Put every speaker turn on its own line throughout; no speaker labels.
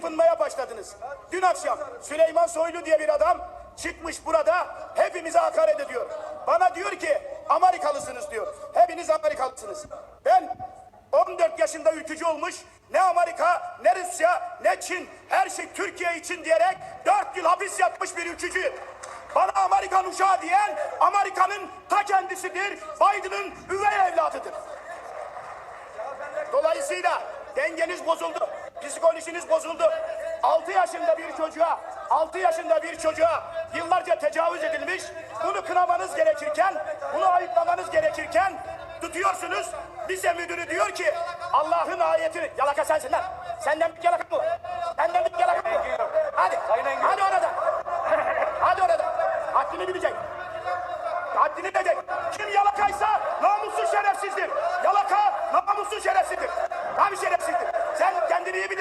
Fınmaya başladınız. Dün akşam Süleyman Soylu diye bir adam çıkmış burada hepimize hakaret ediyor. Bana diyor ki Amerikalısınız diyor. Hepiniz Amerikalısınız. Ben 14 yaşında ülkücü olmuş ne Amerika ne Rusya ne Çin her şey Türkiye için diyerek 4 yıl hapis yatmış bir ülkücüyüm. Bana Amerikan uşağı diyen Amerika'nın ta kendisidir. Biden'ın üvey evladıdır. Dolayısıyla dengeniz bozuldu. Psikolojiniz bozuldu. 6 yaşında bir çocuğa, 6 yaşında bir çocuğa yıllarca tecavüz edilmiş. Bunu kınamanız gerekirken, bunu ayıplamanız gerekirken tutuyorsunuz. Lise müdürü diyor ki Allah'ın ayetini, yalaka sensin lan. Senden bir yalaka mı var? Senden bir yalaka mı? Hadi,
hadi
orada. Hadi orada. Haddini bilecek. Haddini bilecek. Kim yalakaysa namussuz şerefsizdir. Yalaka namussuz şerefsizdir. Tabii şerefsizdir.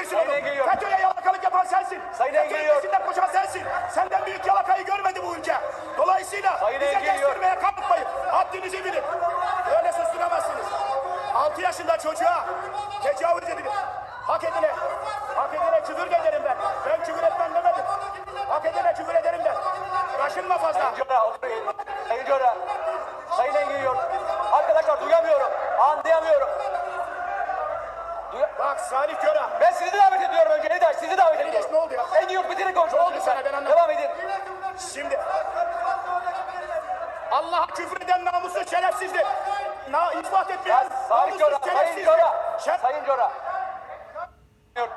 Sen kendini iyi bilirsin Sayın oğlum. FETÖ'ye yalakalık yapan sensin. Sayın FETÖ'nün peşinden koşan sensin. Senden büyük yalakayı görmedi bu ülke. Dolayısıyla Sayın bize kestirmeye kalkmayın. Haddinizi bilin. Öyle susturamazsınız. 6 yaşında çocuğa tecavüz edilir. Hak edile. Hak edile küfür de ederim ben. Ben küfür etmem demedim. Hak edile küfür ederim ben. Uğraşılma fazla. Sayın
Cora, oturun. Sayın Cora. Sayın Engin Yor. Arkadaşlar duyamıyorum. Anlayamıyorum. Duya-
Bak Salih Köra.
Ben sizi davet ediyorum önce. Neden? Sizi davet Beni geç, ediyorum.
ne oldu ya?
Engin Yor bitirin konuşmayı. oldu sana, ben anlamadım. Devam edin.
Şimdi Allah'a küfür eden namussuz şerefsizdir. Na, ispat etmeyen Sayın Cora, Sayın. Cora. Şer-
Sayın Cora.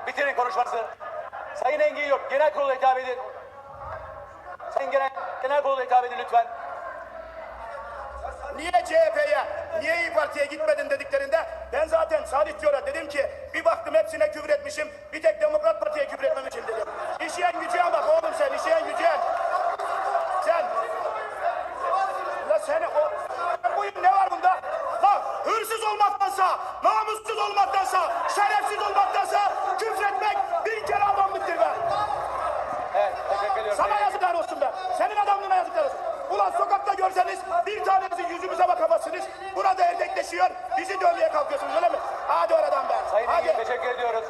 Bitirin konuşmanızı. Sayın Engin Yor. Genel kurula hitap edin. Sayın Genel, Genel kurula hitap edin lütfen.
Niye CHP'ye, niye İyi Parti'ye gitmedin dediklerinde ben zaten Salih Diyor'a dedim ki bir baktım hepsine küfür etmişim bir tek Demokrat Parti'ye küfür etmemişim dedim. İşeyen gücüye bak oğlum sen işeyen gücüye. seni o... Bugün ne var bunda? Lan hırsız olmaktansa, namussuz olmaktansa, şerefsiz olmaktansa küfretmek bir kere adamlıktır be.
Evet. Sana
yazıklar olsun be. Senin adamlığına yazıklar olsun. Ulan sokakta görseniz bir tanesinin yüzümüze bakamazsınız. Burada erdekleşiyor, bizi dövmeye kalkıyorsunuz öyle mi? Hadi oradan be. Sayın Hadi. Engin,
teşekkür ediyoruz.